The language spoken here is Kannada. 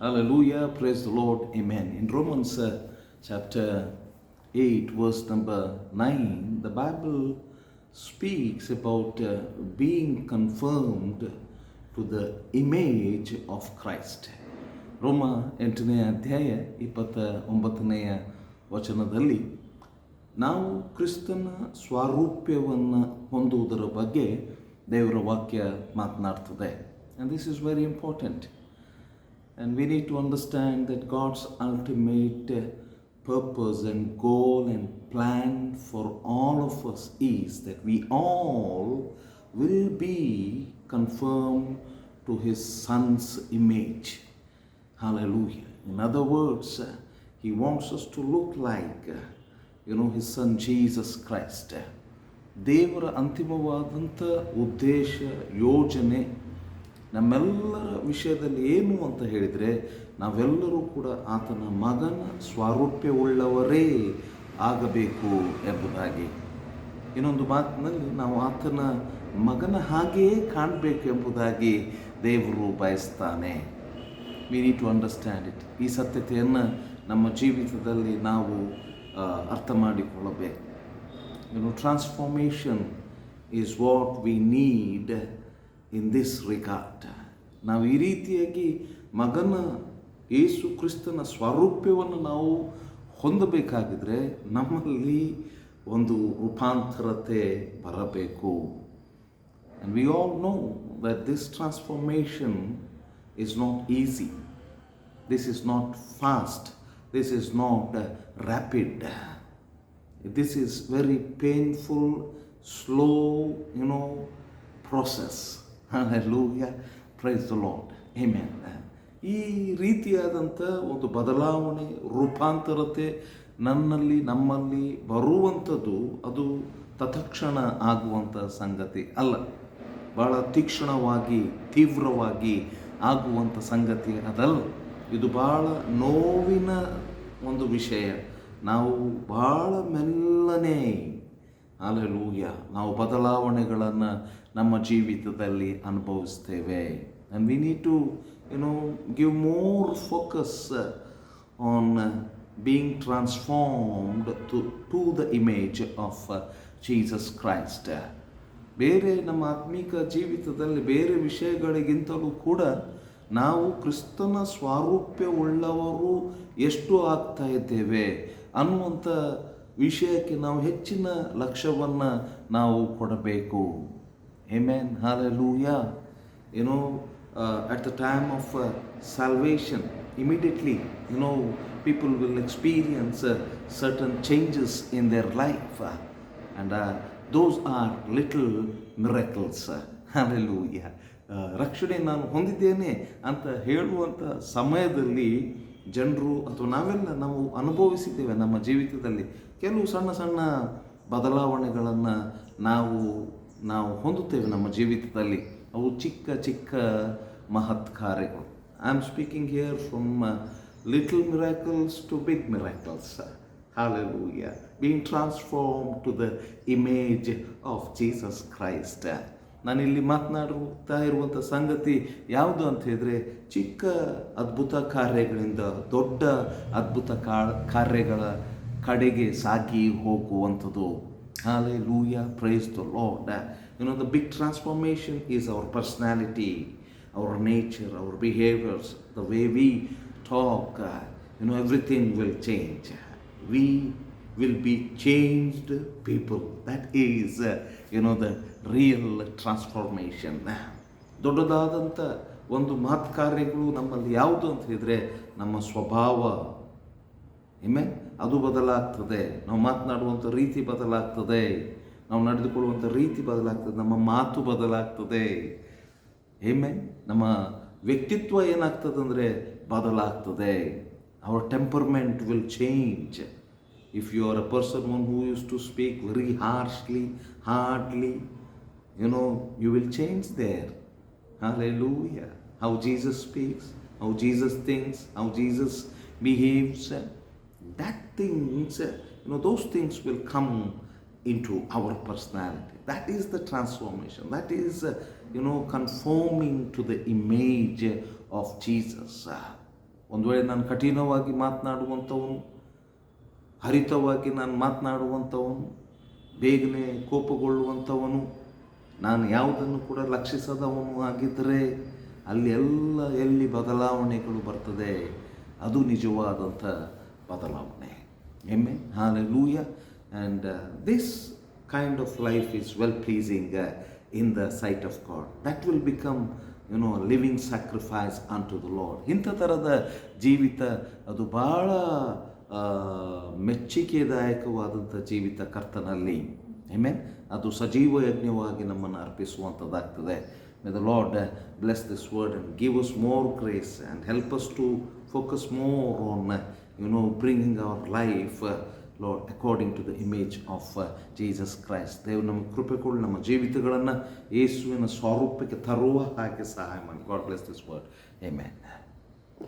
Hallelujah. Praise the Lord. Amen. In Romans uh, chapter 8, verse number 9, the Bible speaks about uh, being confirmed to the image of Christ. ರೋಮ ಎಂಟನೇ ಅಧ್ಯಾಯ ಇಪ್ಪತ್ತ ಒಂಬತ್ತನೆಯ ವಚನದಲ್ಲಿ ನಾವು ಕ್ರಿಸ್ತನ ಸ್ವಾರೂಪ್ಯವನ್ನು ಹೊಂದುವುದರ ಬಗ್ಗೆ ದೇವರ ವಾಕ್ಯ ಮಾತನಾಡ್ತದೆ and this is very important And we need to understand that God's ultimate uh, purpose and goal and plan for all of us is that we all will be conformed to His Son's image. Hallelujah. In other words, uh, He wants us to look like, uh, you know, His Son Jesus Christ. ದೇವರ ಅಂತಿಮವಾದಂಥ ಉದ್ದೇಶ ಯೋಜನೆ ನಮ್ಮೆಲ್ಲರ ವಿಷಯದಲ್ಲಿ ಏನು ಅಂತ ಹೇಳಿದರೆ, ನಾವೆಲ್ಲರೂ ಕೂಡ ಆತನ ಮಗನ ಸ್ವಾರೂಪ್ಯವುಳ್ಳವರೇ ಆಗಬೇಕು ಎಂಬುದಾಗಿ. ಇನ್ನೊಂದು ಮಾತಿನಲ್ಲಿ ನಾವು ಆತನ ಮಗನ ಹಾಗೆಯೇ ಕಾಣಬೇಕು ಎಂಬುದಾಗಿ ದೇವರು ಬಯಸ್ತಾನೆ. We need to understand it ಈ ಸತ್ಯತೆಯನ್ನು ನಮ್ಮ ಜೀವಿತದಲ್ಲಿ ನಾವು ಅರ್ಥ ಮಾಡಿಕೊಳ್ಳಬೇಕು. You know transformation is what we need in this regard ನಾವು ಈ ರೀತಿಯಾಗಿ ಮಗನ ಯೇಸು ಕ್ರಿಸ್ತನ ಸ್ವರೂಪ್ಯವನ್ನು ನಾವು ಹೊಂದಬೇಕಾಗಿದ್ರೆ ನಮ್ಮಲ್ಲಿ ಒಂದು ರೂಪಾಂತರತೆ ಬರಬೇಕು. And we all know that this transformation is not easy this is not fast this is not rapid this is very painful slow you know process process. Praise the lord. Amen. ಈ ರೀತಿಯಾದಂಥ ಒಂದು ಬದಲಾವಣೆ, ರೂಪಾಂತರತೆ ನನ್ನಲ್ಲಿ, ನಮ್ಮಲ್ಲಿ ಬರುವಂಥದ್ದು ಅದು ತತ್ಕ್ಷಣ ಆಗುವಂಥ ಸಂಗತಿ ಅಲ್ಲ ಭಾಳ ತೀಕ್ಷ್ಣವಾಗಿ, ತೀವ್ರವಾಗಿ ಆಗುವಂಥ ಸಂಗತಿ ಅದಲ್ಲ ಇದು ಭಾಳ ನೋವಿನ ಒಂದು ವಿಷಯ ನಾವು ಭಾಳ ಮೆಲ್ಲನೆ ಅಲೆಲೂಯ ನಾವು ಬದಲಾವಣೆಗಳನ್ನು ನಮ್ಮ ಜೀವಿತದಲ್ಲಿ ಅನುಭವಿಸ್ತೇವೆ. And we need to you know give more focus on being transformed to to the image of Jesus Christ ಬೇರೆ ನಮ್ಮ ಆತ್ಮಿಕ ಜೀವಿತದಲ್ಲಿ ಬೇರೆ ವಿಷಯಗಳಿಗಿಂತಲೂ ಕೂಡ ನಾವು ಕ್ರಿಸ್ತನ ಸ್ವಾರೂಪ್ಯವುಳ್ಳವರು ಎಷ್ಟು ಆಗ್ತಾ ಇದ್ದೇವೆ ಅನ್ನುವಂಥ ವಿಷಯಕ್ಕೆ ನಾವು ಹೆಚ್ಚಿನ ಲಕ್ಷ್ಯವನ್ನು ನಾವು ಕೊಡಬೇಕು Amen. ಹಾಲೆ You ಏನೋ at the time of salvation, immediately, you know, people will experience uh, certain changes in their life. uh, and uh, those are little miracles. uh. Uh, ರಕ್ಷಣೆ ನಾನು ಹೊಂದಿದ್ದೇನೆ ಅಂತ ಹೇಳುವಂಥ ಸಮಯದಲ್ಲಿ ಜನರು ಅಥವಾ ನಾವೆಲ್ಲ ನಾವು ಅನುಭವಿಸಿದ್ದೇವೆ ನಮ್ಮ ಜೀವಿತದಲ್ಲಿ ಕೆಲವು ಸಣ್ಣ ಸಣ್ಣ ಬದಲಾವಣೆಗಳನ್ನು ನಾವು ನಾವು ಹೊಂದುತ್ತೇವೆ ನಮ್ಮ ಜೀವಿತದಲ್ಲಿ ಅವು ಚಿಕ್ಕ ಚಿಕ್ಕ ಮಹತ್ ಕಾರ್ಯಗಳು I am speaking here from little miracles to big miracles Hallelujah. Being transformed to the image of Jesus Christ. ನಾನಿಲ್ಲಿ ಮಾತನಾಡುತ್ತಾ ಇರುವಂಥ ಸಂಗತಿ ಯಾವುದು ಅಂತ ಹೇಳಿದ್ರೆ, ಚಿಕ್ಕ ಅದ್ಭುತ ಕಾರ್ಯಗಳಿಂದ ದೊಡ್ಡ ಅದ್ಭುತ ಕಾರ್ಯಗಳ ಕಡೆಗೆ ಸಾಗಿ ಹೋಗುವಂಥದ್ದು hallelujah praise the You know, the the big is is personality, personality nature, nature behaviors, behaviours the way we talk you know, everything will change we be changed people. That is, uh, you know, the real transformation. ದೊಡ್ಡದಾದಂಥ ಒಂದು ಮಹತ್ ಕಾರ್ಯಗಳು ನಮ್ಮಲ್ಲಿ ಯಾವುದು ಅಂತ ಹೇಳಿದರೆ ನಮ್ಮ ಸ್ವಭಾವ ಇಮೆ ಅದು ಬದಲಾಗ್ತದೆ. ನಾವು ಮಾತನಾಡುವಂಥ ರೀತಿ ಬದಲಾಗ್ತದೆ. ನಾವು ನಡೆದುಕೊಳ್ಳುವಂಥ ರೀತಿ ಬದಲಾಗ್ತದೆ. ನಮ್ಮ ಮಾತು ಬದಲಾಗ್ತದೆ. ಏಮೆ ನಮ್ಮ ವ್ಯಕ್ತಿತ್ವ ಏನಾಗ್ತದೆ ಅಂದರೆ ಬದಲಾಗ್ತದೆ. Our temperament will change if you are a person one who use to speak very harshly hardly you know you will change change ಲೂ Hallelujah. How Jesus speaks how Jesus thinks, how Jesus behaves That things, uh, you know, those things will come into our personality. That is the transformation. That is, uh, you know, conforming to the image of Jesus. Uh, ಒಂದು ವೇಳೆ ನಾನು ಕಠಿಣವಾಗಿ ಮಾತನಾಡುವಂಥವನು ಹರಿತವಾಗಿ ನಾನು ಮಾತನಾಡುವಂಥವನು ಬೇಗನೆ ಕೋಪಗೊಳ್ಳುವಂಥವನು ನಾನು ಯಾವುದನ್ನು ಕೂಡ ಲಕ್ಷಿಸದವನು ಆಗಿದ್ದರೆ ಅಲ್ಲಿ ಎಲ್ಲ ಎಲ್ಲಿ ಬದಲಾವಣೆಗಳು ಬರ್ತದೆ ಅದು ನಿಜವಾದಂಥ ಬದಲಾವಣೆ ಎಮ್ಮೆ hallelujah and this kind of life is well pleasing in the sight of God that will become you know living sacrifice on to the Lord ಇಂಥ ಥರದ ಜೀವಿತ, ಅದು ಭಾಳ ಮೆಚ್ಚುಗೆದಾಯಕವಾದಂಥ ಜೀವಿತ ಕರ್ತನಲ್ಲಿ. ಆಮೇನ್ ಅದು ಸಜೀವ ಯಜ್ಞವಾಗಿ ನಮ್ಮನ್ನು ಅರ್ಪಿಸುವಂಥದ್ದಾಗ್ತದೆ. May the Lord bless this word and give us more grace and help us to focus more on you know bringing our life Lord according to the image of Jesus Christ Dev ನಮ್ಮ ಕೃಪೆ ಕೊಡು ನಮ್ಮ ಜೀವಿತಗಳನ್ನು ಯೇಸುವಿನ ಸ್ವರೂಪಕ್ಕೆ ತರುವ ಹಾಗೆ ಸಹಾಯ ಮಾಡಿ. God bless this word amen